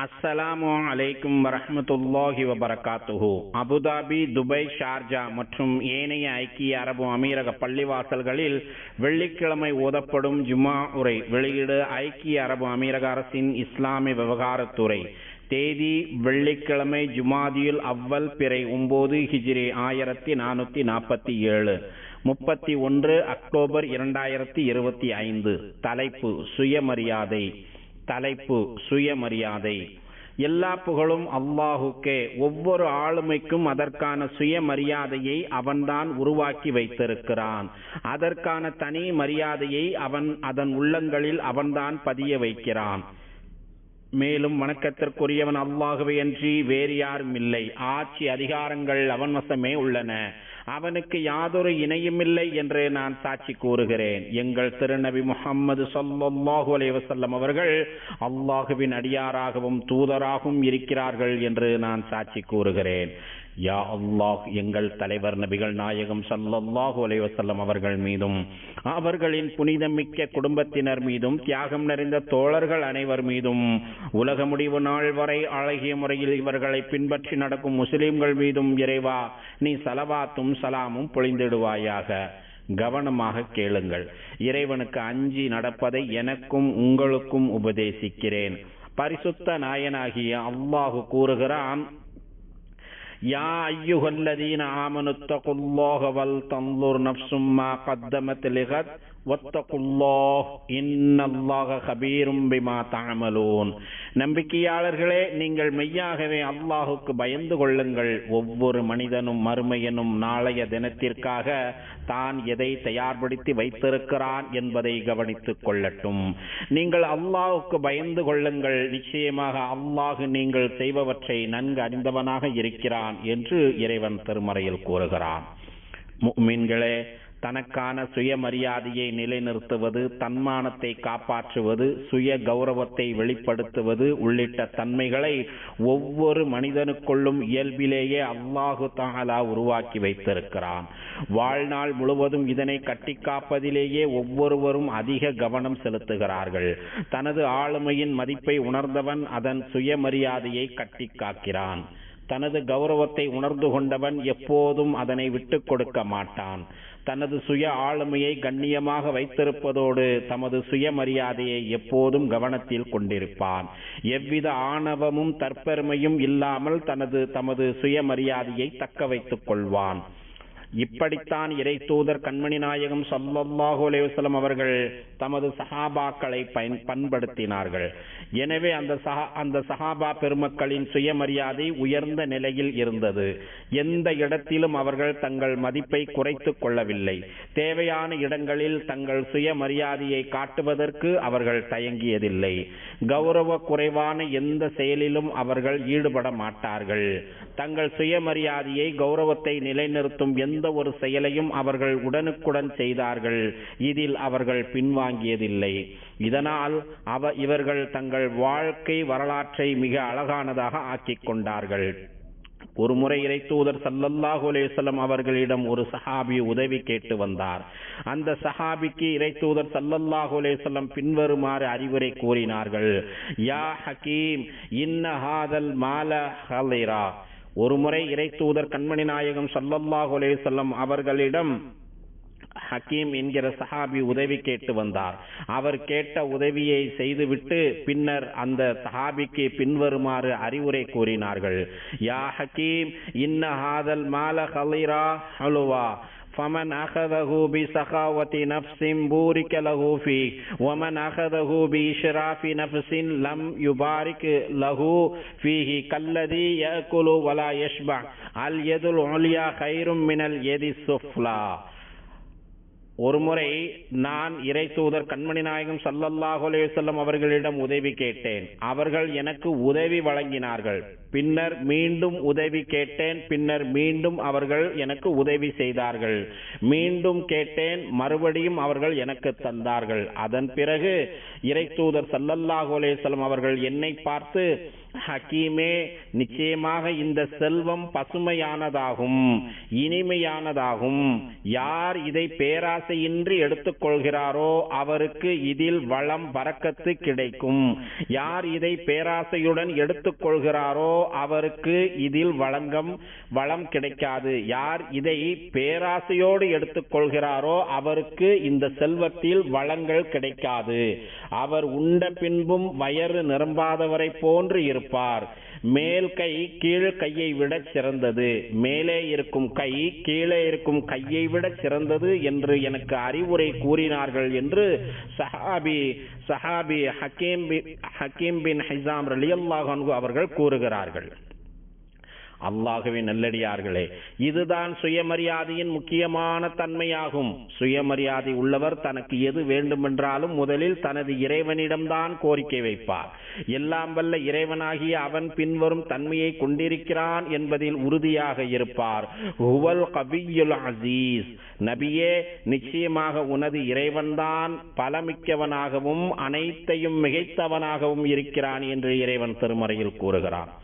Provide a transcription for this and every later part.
அஸ்ஸலாமு அலைக்கும் வரஹ்மத்துல்லாஹி வபரகாத்துஹு. அபுதாபி துபை ஷார்ஜா மற்றும் ஏனைய ஐக்கிய அரபு அமீரக பள்ளிவாசல்களில் வெள்ளிக்கிழமை ஓதப்படும் ஜுமா உரை வெளியீடு ஐக்கிய அரபு அமீரக அரசின் இஸ்லாமிய விவகாரத்துறை. தேதி வெள்ளிக்கிழமை ஜுமாதியுல் அவ்வல் பிறை ஒன்பது ஹிஜ்ரி ஆயிரத்தி நானூத்தி நாற்பத்தி ஏழு முப்பத்தி ஒன்று அக்டோபர் இரண்டாயிரத்தி இருபத்தி ஐந்து. தலைப்பு சுயமரியாதை. தலைப்பு சுயமரியாதை. எல்லா புகழும் அல்லாஹுக்கே. ஒவ்வொரு ஆளுமைக்கும் அதற்கான சுயமரியாதையை அவன்தான் உருவாக்கி வைத்திருக்கிறான். அதற்கான தனி மரியாதையை அவன் அதன் உள்ளங்களில் அவன்தான் பதிய வைக்கிறான். மேலும் வணக்கத்திற்குரியவன் அல்லாகவே அன்றி வேறு யாரும் இல்லை ஆட்சி அதிகாரங்கள் அவன் வசமே உள்ளன. அவனுக்கு யாதொரு இணையுமில்லை என்று நான் சாட்சி கூறுகிறேன். எங்கள் திருநபி முகம்மது சொல்லல்லாஹு அலைவசல்லம் அவர்கள் அல்லாஹுவின் அடியாராகவும் தூதராகவும் இருக்கிறார்கள் என்று நான் சாட்சி கூறுகிறேன். யா அல்லாஹ் எங்கள் தலைவர் நபிகள் நாயகம் சல்லல்லாஹு அலைவசல்லம் அவர்கள் மீதும் அவர்களின் புனிதமிக்க குடும்பத்தினர் மீதும் தியாகம் நிறைந்த தோழர்கள் அனைவர் மீதும் உலக முடிவு நாள் வரை அழகிய முறையில் இவர்களை பின்பற்றி நடக்கும் முஸ்லிம்கள் மீதும் இறைவா நீ சலவாத்தும் சலாமும் பொழிந்திடுவாயாக. கவனமாக கேளுங்கள். இறைவனுக்கு அஞ்சி நடப்பதை எனக்கும் உங்களுக்கும் உபதேசிக்கிறேன். பரிசுத்த நாயனாகிய அல்லாஹு கூறுகிறான் يا أيها الذين آمنوا اتقوا الله ولتنظر نفس ما قدمت لغد நம்பிக்கையாளர்களே நீங்கள் மெய்யாகவே அல்லாஹுக்கு பயந்து கொள்ளுங்கள். ஒவ்வொரு மனிதனும் மறுமையனும் நாளைய தினத்திற்காக தான் எதை தயார்படுத்தி வைத்திருக்கிறான் என்பதை கவனித்துக் கொள்ளட்டும். நீங்கள் அல்லாஹுக்கு பயந்து கொள்ளுங்கள். நிச்சயமாக அல்லாஹு நீங்கள் செய்பவற்றை நன்கு அறிந்தவனாக இருக்கிறான் என்று இறைவன் திருமறையில் கூறுகிறான். மீன்களே தனக்கான சுயமரியாதையை நிலைநிறுத்துவது தன்மானத்தை காப்பாற்றுவது சுய கௌரவத்தை வெளிப்படுத்துவது உள்ளிட்ட தன்மைகளை ஒவ்வொரு மனிதனுக்குள்ளும் இயல்பிலேயே அல்லாஹு தாலா உருவாக்கி வைத்திருக்கிறான். வாழ்நாள் முழுவதும் இதனை கட்டி காப்பதிலேயே ஒவ்வொருவரும் அதிக கவனம் செலுத்துகிறார்கள். தனது ஆளுமையின் மதிப்பை உணர்ந்தவன் அதன் சுயமரியாதையை கட்டி காக்கிறான். தனது கௌரவத்தை உணர்ந்து கொண்டவன் எப்போதும் அதனை விட்டு கொடுக்க மாட்டான். தனது சுய ஆளுமையை கண்ணியமாக வைத்திருப்பதோடு தமது சுயமரியாதையை எப்போதும் கவனத்தில் கொண்டிருப்பான். எவ்வித ஆணவமும் தற்பெருமையும் இல்லாமல் தனது தமது சுயமரியாதையை தக்க வைத்துக் கொள்வான். இப்படித்தான் இறை தூதர் கண்மணி நாயகம் சல்லல்லாஹு அலைவசலம் அவர்கள் தமது சஹாபாக்களை பயன் பண்படுத்தினார்கள். எனவே அந்த சஹா அந்த சஹாபா பெருமக்களின் சுயமரியாதை உயர்ந்த நிலையில் இருந்தது. எந்த இடத்திலும் அவர்கள் தங்கள் மதிப்பை குறைத்து கொள்ளவில்லை. தேவையான இடங்களில் தங்கள் சுயமரியாதையை காட்டுவதற்கு அவர்கள் தயங்கியதில்லை. கௌரவ குறைவான எந்த செயலிலும் அவர்கள் ஈடுபட மாட்டார்கள். தங்கள் சுயமரியாதையை கௌரவத்தை நிலைநிறுத்தும் எந்த எந்த ஒரு செயலையும் அவர்கள் உடனுக்குடன் செய்தார்கள். இதில் அவர்கள் பின்வாங்கியதில்லை. இதனால் அவ இவர்கள் தங்கள் வாழ்க்கை வரலாற்றை மிக அழகானதாக ஆக்கிக் கொண்டார்கள். ஒரு முறை இறை தூதர் சல்லல்லாஹு அலேசல்லம் அவர்களிடம் ஒரு சஹாபி உதவி கேட்டு வந்தார். அந்த சஹாபிக்கு இறை தூதர் சல்லல்லாஹு அலேசல்லம் பின்வருமாறு அறிவுரை கூறினார்கள். யா ஹக்கீம் இன்னஹாதல் மால ஹலிரா. ஒருமுறை இறை தூதர் கண்மணி நாயகம் சல்லல்லாஹு அலேசல்லம் அவர்களிடம் ஹக்கீம் என்கிற சஹாபி உதவி கேட்டு வந்தார். அவர் கேட்ட உதவியை செய்துவிட்டு பின்னர் அந்த சஹாபிக்கு பின்வருமாறு அறிவுரை கூறினார்கள். யா ஹக்கீம் இன்ன ஹாதல் மால ஹலீரா ஹலுவா. فمن أخذه بسخاوة نفس بورك له فيه ومن أخذه بإشراف نفس لم يبارك له فيه كالذي يأكل ولا يشبع. اليد العليا خير من اليد السفلى. ஒருமுறை நான் இறை தூதர் கண்மணி நாயகம் சல்லல்லாஹு அலைவசல்லம் அவர்களிடம் உதவி கேட்டேன். அவர்கள் எனக்கு உதவி வழங்கினார்கள். பின்னர் மீண்டும் உதவி கேட்டேன். பின்னர் மீண்டும் அவர்கள் எனக்கு உதவி செய்தார்கள். மீண்டும் கேட்டேன். மறுபடியும் அவர்கள் எனக்கு தந்தார்கள். அதன் பிறகு இறை தூதர் சல்லல்லாஹு அலைவசல்லம் அவர்கள் என்னை பார்த்து ஹக்கீமே நிச்சயமாக இந்த செல்வம் பசுமையானதாகும் இனிமையானதாகும். யார் இதை பேராசையின்றி எடுத்துக்கொள்கிறாரோ அவருக்கு இதில் வளம் வரக்கத்து கிடைக்கும். யார் இதை பேராசையுடன் எடுத்துக்கொள்கிறாரோ அவருக்கு இதில் வழங்கம் வளம் கிடைக்காது. யார் இதை பேராசையோடு எடுத்துக்கொள்கிறாரோ அவருக்கு இந்த செல்வத்தில் வளங்கள் கிடைக்காது. அவர் உண்ட பின்பும் வயறு நிரம்பாதவரை போன்று இருப்பார். மேல் கை கீழ் கையை விட சிறந்தது. மேலே இருக்கும் கை கீழே இருக்கும் கையை விட சிறந்தது என்று எனக்கு அறிவுரை கூறினார்கள் என்று சஹாபி சஹாபி ஹக்கீம் பின் ஹக்கீம் பின் ஹைசாம் ரலியல்லாஹு அவர்கள் கூறுகிறார்கள். அல்லாகவே நல்லடியார்களே இதுதான் சுயமரியாதையின் முக்கியமான தன்மையாகும். சுயமரியாதை உள்ளவர் தனக்கு எது வேண்டுமென்றாலும் முதலில் தனது இறைவனிடம்தான் கோரிக்கை வைப்பார். எல்லாம் வல்ல இறைவனாகிய அவன் பின்வரும் தன்மையை கொண்டிருக்கிறான் என்பதில் உறுதியாக இருப்பார். ஹுவல் கபியுல் அசீஸ். நபியே நிச்சயமாக உனது இறைவன்தான் பலமிக்கவனாகவும் அனைத்தையும் மிகைத்தவனாகவும் இருக்கிறான் என்று இறைவன் திருமறையில் கூறுகிறான்.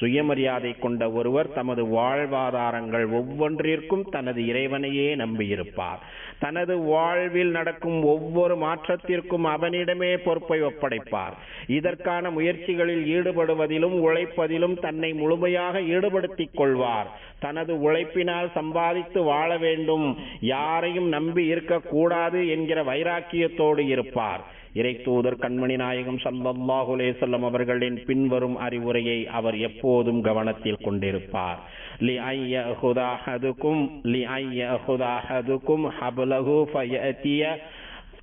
சுயமரியாதை கொண்ட ஒருவர் தமது வாழ்வாதாரங்கள் ஒவ்வொன்றிற்கும் தனது இறைவனையே நம்பியிருப்பார். தனது வாழ்வில் நடக்கும் ஒவ்வொரு மாற்றத்திற்கும் அவனிடமே பொறுப்பை ஒப்படைப்பார். இதற்கான முயற்சிகளில் ஈடுபடுவதிலும் உழைப்பதிலும் தன்னை முழுமையாக ஈடுபடுத்திக் கொள்வார். தனது உழைப்பினால் சம்பாதித்து வாழ வேண்டும். யாரையும் நம்பி இருக்கக்கூடாது என்கிற வைராக்கியத்தோடு இருப்பார். இறை தூதர் கண்மணி நாயகம் ஸல்லல்லாஹு செல்லம் அவர்களின் பின்வரும் அறிவுரையை அவர் எப்போதும் கவனத்தில் கொண்டிருப்பார். லி ஐயஹுதா அஹதுக்கும் லி ஐயஹுதா ஹபல் ஹப்லஹு ஃபயஅதிய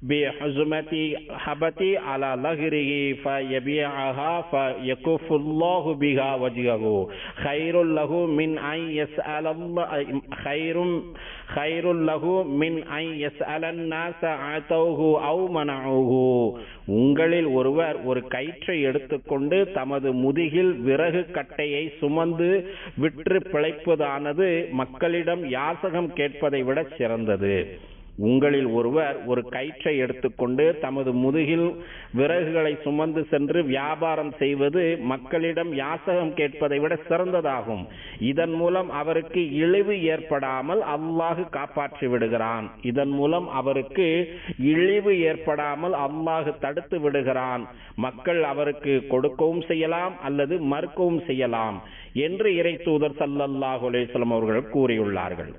بحزمة حبتي على ظهره فيبيعها فيكف الله بها وجهه خير له من أن يسأل الله خير خير له من أن يسأل الناس عتوه أو منعوه உங்களில் ஒருவர் ஒரு கயிற்றை எடுத்துக்கொண்டு தமது முதுகில் விறகு கட்டையை சுமந்து விற்று பிழைப்பதானது மக்களிடம் யாசகம் கேட்பதை விட சிறந்தது உங்களில் ஒருவர் ஒரு கயிற்றை எடுத்துக்கொண்டு தமது முதுகில் விறகுகளை சுமந்து சென்று வியாபாரம் செய்வது மக்களிடம் யாசகம் கேட்பதை விட சிறந்ததாகும். இதன் மூலம் அவருக்கு இழிவு ஏற்படாமல் அல்லாஹு காப்பாற்றி விடுகிறான். இதன் மூலம் அவருக்கு இழிவு ஏற்படாமல் அல்லாஹு தடுத்து விடுகிறான். மக்கள் அவருக்கு கொடுக்கவும் செய்யலாம் அல்லது மறுக்கவும் செய்யலாம் என்று இறை தூதர் சல்லல்லாஹு அலேஸ்லம் அவர்கள் கூறியுள்ளார்கள்.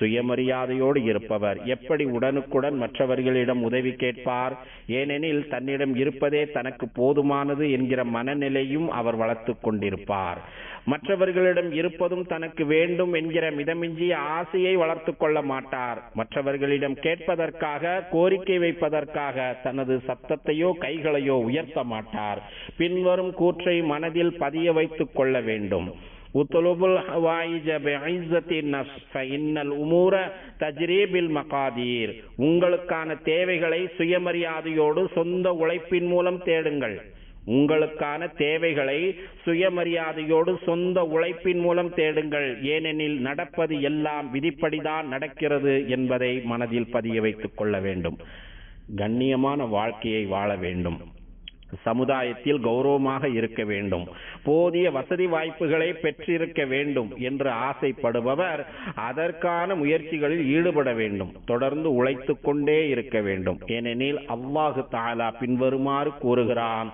சுயமரியாதையோடு இருப்பவர். எப்படி உடனுக்குடன் மற்றவர்களிடம் உதவி கேட்பார்? ஏனெனில் தன்னிடம் இருப்பதே தனக்கு போதுமானது என்கிற மனநிலையும் அவர் வளர்த்து கொண்டிருப்பார். மற்றவர்களிடம் இருப்பதும் தனக்கு வேண்டும் என்கிற மிதமிஞ்சிய ஆசையை வளர்த்து கொள்ள மாட்டார். மற்றவர்களிடம் கேட்பதற்காக கோரிக்கை வைப்பதற்காக தனது சத்தத்தையோ கைகளையோ உயர்த்த மாட்டார். பின்வரும் கூற்றை மனதில் பதிய வைத்துக் கொள்ள வேண்டும். உத்தலுபுல் வாயிஜ பெஐசத்தி நஃப்ஸ் ஃபஇன்னல் உமூர தஜ்ரீபில் மகாதீர் உங்களுக்கான தேவைகளை சுயமரியாதையோடு சொந்த உழைப்பின் மூலம் தேடுங்கள். உங்களுக்கான தேவைகளை சுயமரியாதையோடு சொந்த உழைப்பின் மூலம் தேடுங்கள். ஏனெனில் நடப்பது எல்லாம் விதிப்படிதான் நடக்கிறது என்பதை மனதில் பதிய வைத்துக் கொள்ள வேண்டும். கண்ணியமான வாழ்க்கையை வாழ வேண்டும். சமுதாயத்தில் கௌரவமாக இருக்க வேண்டும். போதிய வசதி வாய்ப்புகளை பெற்றிருக்க வேண்டும் என்று ஆசைப்படுபவர் அதற்கான முயற்சிகளில் ஈடுபட வேண்டும். தொடர்ந்து உழைத்துக் கொண்டே இருக்க வேண்டும். ஏனெனில் அல்லாஹு தாலா பின்வருமாறு கூறுகிறான்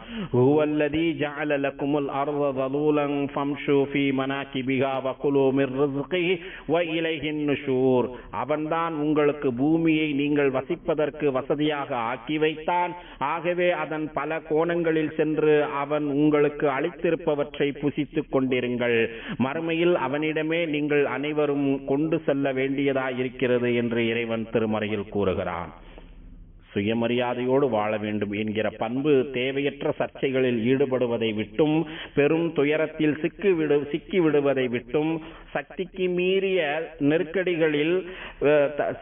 அவன்தான் உங்களுக்கு பூமியை நீங்கள் வசிப்பதற்கு வசதியாக ஆக்கி வைத்தான். ஆகவே அதன் பல கோணங்களில் சென்று அவன் உங்களுக்கு அளித்திருப்பவற்றை புசித்துக் கொண்டிருங்கள். மறுமையில் அவனிடமே நீங்கள் அனைவரும் கொண்டு செல்ல வேண்டியதாயிருக்கிறது என்று இறைவன் திருமறையில் கூறுகிறான். சுயமரியாதையோடு வாழ வேண்டும் என்கிற பண்பு தேவையற்ற சர்ச்சைகளில் ஈடுபடுவதை விட்டும் பெரும் துயரத்தில் சிக்கி விடு சிக்கி விடுவதை விட்டும் சக்திக்கு மீறிய நெருக்கடிகளில்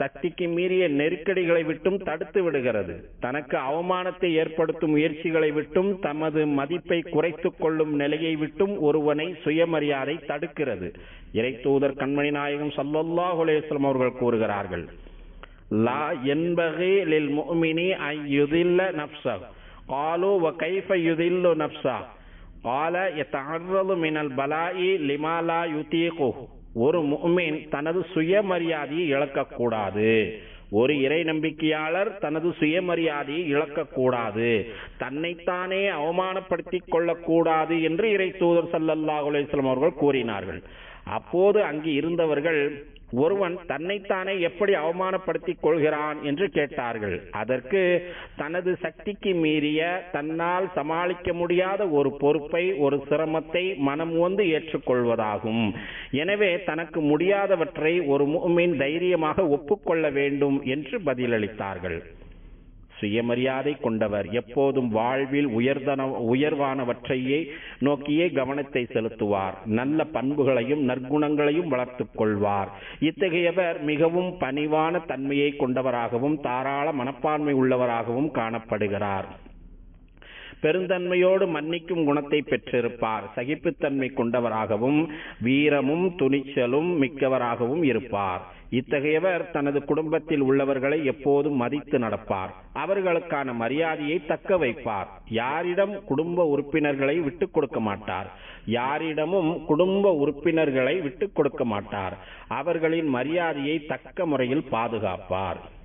சக்திக்கு மீறிய நெருக்கடிகளை விட்டும் தடுத்து விடுகிறது. தனக்கு அவமானத்தை ஏற்படுத்தும் முயற்சிகளை விட்டும் தமது மதிப்பை குறைத்துக் கொள்ளும் நிலையை விட்டும் ஒருவனை சுயமரியாதை தடுக்கிறது. இறை தூதர் கண்மணி நாயகம் சல்லல்லாஹுலேஸ்லம் அவர்கள் கூறுகிறார்கள் லா ينبغي للمؤمن أن يذل نفسه قالوا وكيف يذل نفسه قال يتعرض من البلاء لما لا يطيقه ஒரு முஃமின் தனது சுயமரியாதையை இழக்கக்கூடாது ஒரு இறை நம்பிக்கையாளர் தனது சுயமரியாதையை இழக்கக்கூடாது தன்னைத்தானே அவமானப்படுத்திக் கொள்ளக்கூடாது என்று இறை தூதர் சல்லல்லாஹு அலைஹி வஸல்லம் அவர்கள் கூறினார்கள் அப்போது அங்கு இருந்தவர்கள் ஒருவன் தன்னைத்தானே எப்படி அவமானப்படுத்திக் கொள்கிறான் என்று கேட்டார்கள். அதற்கு தனது சக்திக்கு மீறிய தன்னால் சமாளிக்க முடியாத ஒரு பொறுப்பை ஒரு சிரமத்தை மனம் வந்து ஏற்றுக்கொள்வதாகும். எனவே தனக்கு முடியாதவற்றை ஒரு முஃமின் தைரியமாக ஒப்புக்கொள்ள வேண்டும் என்று பதிலளித்தார்கள். சுயமரியாதை கொண்டவர். எப்போதும் வாழ்வில் உயர்தன உயர்வானவற்றையே நோக்கியே கவனத்தை செலுத்துவார். நல்ல பண்புகளையும் நற்குணங்களையும் வளர்த்துக் கொள்வார். இத்தகையவர் மிகவும் பணிவான தன்மையை கொண்டவராகவும் தாராள மனப்பான்மை உள்ளவராகவும் காணப்படுகிறார். பெருந்தன்மையோடு மன்னிக்கும் குணத்தை பெற்றிருப்பார். சகிப்புத்தன்மை கொண்டவராகவும் வீரமும் துணிச்சலும் மிக்கவராகவும் இருப்பார். இத்தகையவர் தனது குடும்பத்தில் உள்ளவர்களை எப்போதும் மதித்து நடப்பார். அவர்களுக்கான மரியாதையை தக்க வைப்பார். யாரிடம் குடும்ப உறுப்பினர்களை விட்டுக் கொடுக்க மாட்டார். யாரிடமும் குடும்ப உறுப்பினர்களை விட்டுக் கொடுக்க மாட்டார். அவர்களின் மரியாதையை தக்க முறையில் பாதுகாப்பார்.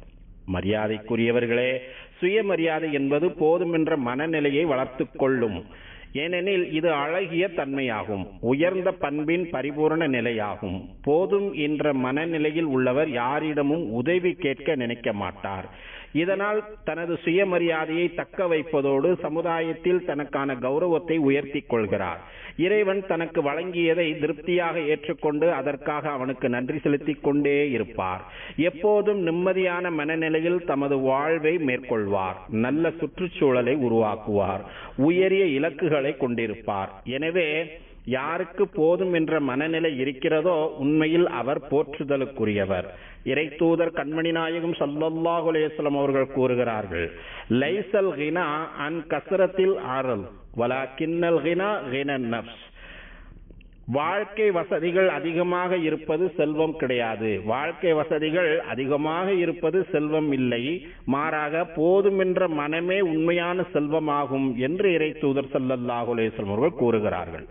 மரியாதைக்குரியவர்களே சுயமரியாதை என்பது போதுமென்ற மனநிலையை வளர்த்து கொள்ளும். ஏனெனில் இது அழகிய தன்மையாகும். உயர்ந்த பண்பின் பரிபூரண நிலையாகும். போதும் என்ற மனநிலையில் உள்ளவர் யாரிடமும் உதவி கேட்க நினைக்க மாட்டார். இதனால் தனது சுயமரியாதையை தக்க வைப்பதோடு சமுதாயத்தில் தனக்கான கௌரவத்தை உயர்த்திக் கொள்கிறார். இறைவன் தனக்கு வழங்கியதை திருப்தியாக ஏற்றுக்கொண்டு அதற்காக அவனுக்கு நன்றி செலுத்திக் கொண்டே இருப்பார். எப்போதும் நிம்மதியான மனநிலையில் தமது வாழ்வை மேற்கொள்வார். நல்ல சுற்றுச்சூழலை உருவாக்குவார். உயரிய இலக்குகளை கொண்டிருப்பார். எனவே யாருக்கு போதும் என்ற மனநிலை இருக்கிறதோ உண்மையில் அவர் போற்றுதலுக்குரியவர். இறை தூதர் கண்மணி நாயகம் சல்லல்லாஹு அலையம் அவர்கள் கூறுகிறார்கள் லைசல் ஹினா அன் கசரத்தில் ஆறல் வலா கிண்ணல் ஹினா கினன் நப்ஸ் வாழ்க்கை வசதிகள் அதிகமாக இருப்பது செல்வம் கிடையாது. வாழ்க்கை வசதிகள் அதிகமாக இருப்பது செல்வம் இல்லை. மாறாக போதும் என்ற மனமே உண்மையான செல்வமாகும் என்று இறை தூதர் சல்லல்லாஹு அவர்கள் கூறுகிறார்கள்.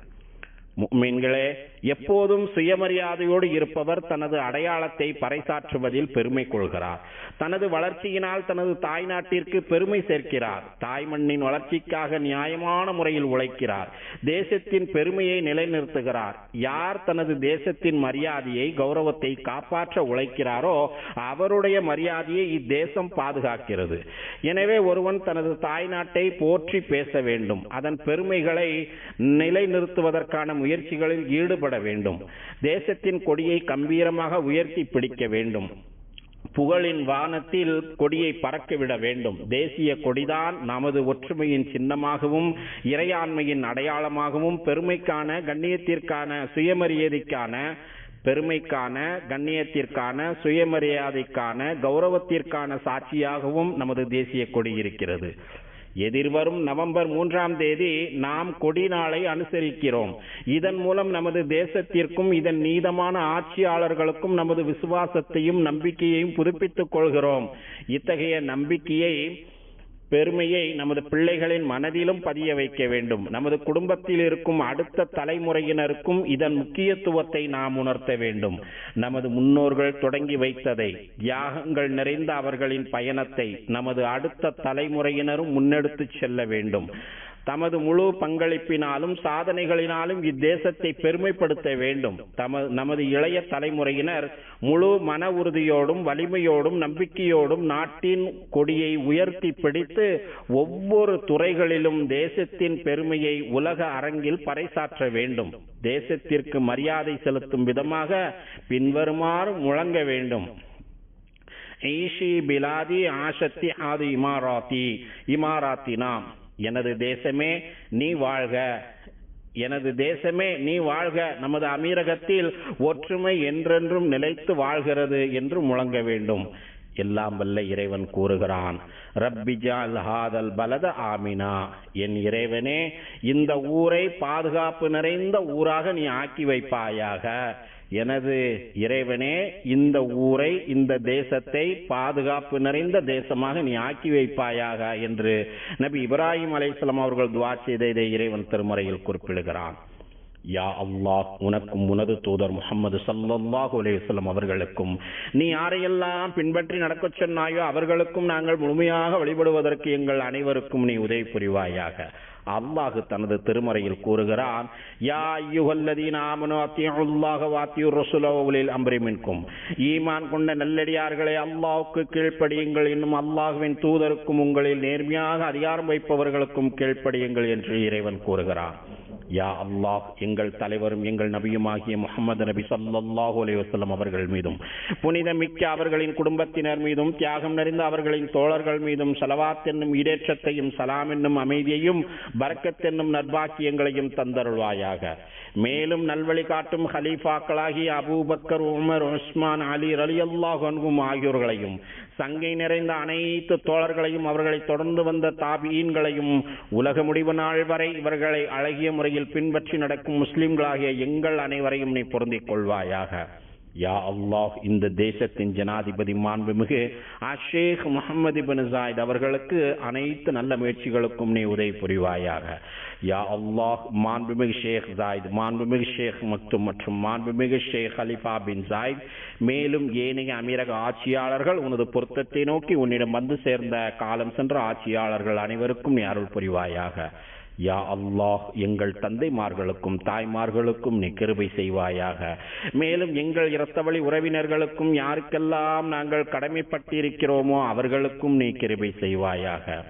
மீன்களே எப்போதும் சுயமரியாதையோடு இருப்பவர் தனது அடையாளத்தை பறைசாற்றுவதில் பெருமை கொள்கிறார். தனது வளர்ச்சியினால் தனது தாய் நாட்டிற்கு பெருமை சேர்க்கிறார். தாய் மண்ணின் வளர்ச்சிக்காக நியாயமான முறையில் உழைக்கிறார். தேசத்தின் பெருமையை நிலைநிறுத்துகிறார். யார் தனது தேசத்தின் மரியாதையை கௌரவத்தை காப்பாற்ற உழைக்கிறாரோ அவருடைய மரியாதையை இத்தேசம் பாதுகாக்கிறது. எனவே ஒருவன் தனது தாய் நாட்டை போற்றி பேச வேண்டும். அதன் பெருமைகளை நிலைநிறுத்துவதற்கான முயற்சிகளில் ஈடுபட வேண்டும். தேசத்தின் கொடியை கம்பீரமாக உயர்த்தி பிடிக்க வேண்டும். புகழின் வானத்தில் கொடியை பறக்கவிட வேண்டும். தேசிய கொடிதான் நமது ஒற்றுமையின் சின்னமாகவும் இறையாண்மையின் அடையாளமாகவும் பெருமைக்கான கண்ணியத்திற்கான சுயமரியாதைக்கான பெருமைக்கான கண்ணியத்திற்கான சுயமரியாதைக்கான கௌரவத்திற்கான சாட்சியாகவும் நமது தேசிய கொடி இருக்கிறது. எதிர்வரும் நவம்பர் மூன்றாம் தேதி நாம் கொடி நாளை அனுசரிக்கிறோம். இதன் மூலம் நமது தேசத்திற்கும் இதன் நீதமான ஆட்சியாளர்களுக்கும் நமது விசுவாசத்தையும் நம்பிக்கையையும் புதுப்பித்துக் கொள்கிறோம். இத்தகைய நம்பிக்கையை பெருமையை நமது பிள்ளைகளின் மனதிலும் பதிய வைக்க வேண்டும். நமது குடும்பத்தில் இருக்கும் அடுத்த தலைமுறையினருக்கும் இதன் முக்கியத்துவத்தை நாம் உணர்த்த வேண்டும். நமது முன்னோர்கள் தொடங்கி வைத்ததை தியாகங்கள் நிறைந்த அவர்களின் பயணத்தை நமது அடுத்த தலைமுறையினரும் முன்னெடுத்து செல்ல வேண்டும். தமது முழு பங்களிப்பினாலும் சாதனைகளினாலும் இத்தேசத்தை பெருமைப்படுத்த வேண்டும். தம நமது இளைய தலைமுறையினர் முழு மன உறுதியோடும் வலிமையோடும் நம்பிக்கையோடும் நாட்டின் கொடியை உயர்த்தி பிடித்து ஒவ்வொரு துறைகளிலும் தேசத்தின் பெருமையை உலக அரங்கில் பறைசாற்ற வேண்டும். தேசத்திற்கு மரியாதை செலுத்தும் விதமாக பின்வருமாறு முழங்க வேண்டும். ஈஷி பிலாதி ஆஷத்தி ஆது இமாராத்தி இமாராத்தினாம். எனது தேசமே நீ வாழ்க. எனது தேசமே நீ வாழ்க. நமது அமீரகத்தில் ஒற்றுமை என்றென்றும் நிலைத்து வாழ்கிறது என்று முழங்க வேண்டும். எல்லாம் வல்ல இறைவன் கூறுகிறான். ரப்பிஜால் ஹாதல் பலத ஆமினா. என் இறைவனே இந்த ஊரை பாதுகாப்பு நிறைந்த ஊராக நீ ஆக்கி வைப்பாயாக. எனது இறைவனே இந்த ஊரை இந்த தேசத்தை பாதுகாப்பு நிறைந்த தேசமாக நீ ஆக்கி வைப்பாயாக என்று நபி இப்ராஹிம் அலைஸ்லாம் அவர்கள் துவா செய்ததை இறைவன் திருமறையில் குறிப்பிடுகிறான். யா அல்லாஹ் உனக்கும் உனது தூதர் முகமது சல்லல்லாஹு அலேஸ்லம் அவர்களுக்கும் நீ யாரையெல்லாம் பின்பற்றி நடக்கச் சொன்னாயோ அவர்களுக்கும் நாங்கள் முழுமையாக வழிபடுவதற்கு எங்கள் அனைவருக்கும் நீ உதவி புரிவாயாக. அல்லாஹு தனது திருமறையில் கூறுகிறான் யா ஐயுஹல்லதீன ஆமனு அத்தியுல்லாஹ வாத்தியுர் ரசூல உலில் அம்ரி ஈமான் கொண்ட நல்லடியார்களே அல்லாஹுக்கு கீழ்ப்படியுங்கள் இன்னும் அல்லாஹுவின் தூதருக்கும் உங்களில் நேர்மையாக அதிகாரம் வைப்பவர்களுக்கும் கீழ்ப்படியுங்கள் என்று இறைவன் கூறுகிறான். யா அல்லாஹ் எங்கள் தலைவரும் எங்கள் நபியுமாகிய முகமது நபி ஸல்லல்லாஹு அலைஹி அவர்கள் மீதும் புனிதமிக்க அவர்களின் குடும்பத்தினர் மீதும் தியாகம் நிறைந்த அவர்களின் தோழர்கள் மீதும் சலவாத் என்னும் ஈடேற்றத்தையும் சலாம் என்னும் அமைதியையும் பரக்கத் என்னும் நற்பாக்கியங்களையும் தந்தருள்வாயாக. மேலும் நல்வழி காட்டும் ஹலீஃபாக்களாகிய Abu Bakr Umar Usman Ali ரலியல்லாஹு அன்ஹும் ஆகியோர்களையும் சங்கை நிறைந்த அனைத்து தோழர்களையும் அவர்களை தொடர்ந்து வந்த தாபீன்களையும் உலக முடிவு நாள் வரை இவர்களை அழகிய முறையில் பின்பற்றி நடக்கும் முஸ்லிம்களாகிய எங்கள் அனைவரையும் நீ பொருந்திக் கொள்வாயாக. யா அல்லாஹ் இந்த தேசத்தின் ஜனாதிபதி மாண்புமிகு அஷேக் முகமது பின் ஜாயித் அவர்களுக்கு அனைத்து நல்ல முயற்சிகளுக்கும் நீ உதவி புரிவாயாக யா அல்லாஹ் மாண்புமிகு ஷேக் ஜாயித் மாண்புமிகு ஷேக் மக்தும் மற்றும் மாண்புமிகு ஷேக் அலிஃபா பின் ஜாயித் மேலும் ஏனைய அமீரக ஆட்சியாளர்கள் உனது பொருத்தத்தை நோக்கி உன்னிடம் வந்து சேர்ந்த காலம் சென்ற ஆட்சியாளர்கள் அனைவருக்கும் நீ அருள் புரிவாயாக யா அல்லாஹ் எங்கள் தந்தைமார்களுக்கும் தாய்மார்களுக்கும் நீ கிருபை செய்வாயாக. மேலும் எங்கள் இரத்தவழி உறவினர்களுக்கும் யாருக்கெல்லாம் நாங்கள் கடமைப்பட்டிருக்கிறோமோ அவர்களுக்கும் நீ கிருபை செய்வாயாக.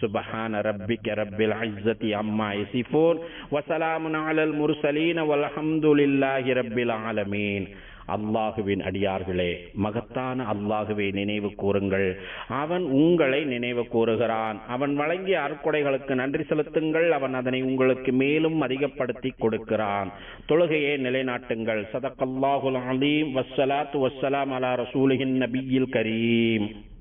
سبحان ربك رب العزة عما يصفون وسلام على المرسلين والحمد لله رب العالمين அல்லாஹுவின் அடியார்களே மகத்தான அல்லாஹுவை நினைவு கூறுங்கள். அவன் உங்களை நினைவு கூறுகிறான். அவன் வழங்கிய அற்கொடைகளுக்கு நன்றி செலுத்துங்கள். அவன் அதனை உங்களுக்கு மேலும் அதிகப்படுத்தி கொடுக்கிறான். தொழுகையை நிலைநாட்டுங்கள். சதக்கல்லாஹுல் அலீம். வஸ்ஸலாத்து வஸ்ஸலாம் அலா ரசூலிகின் நபியில் கரீம்.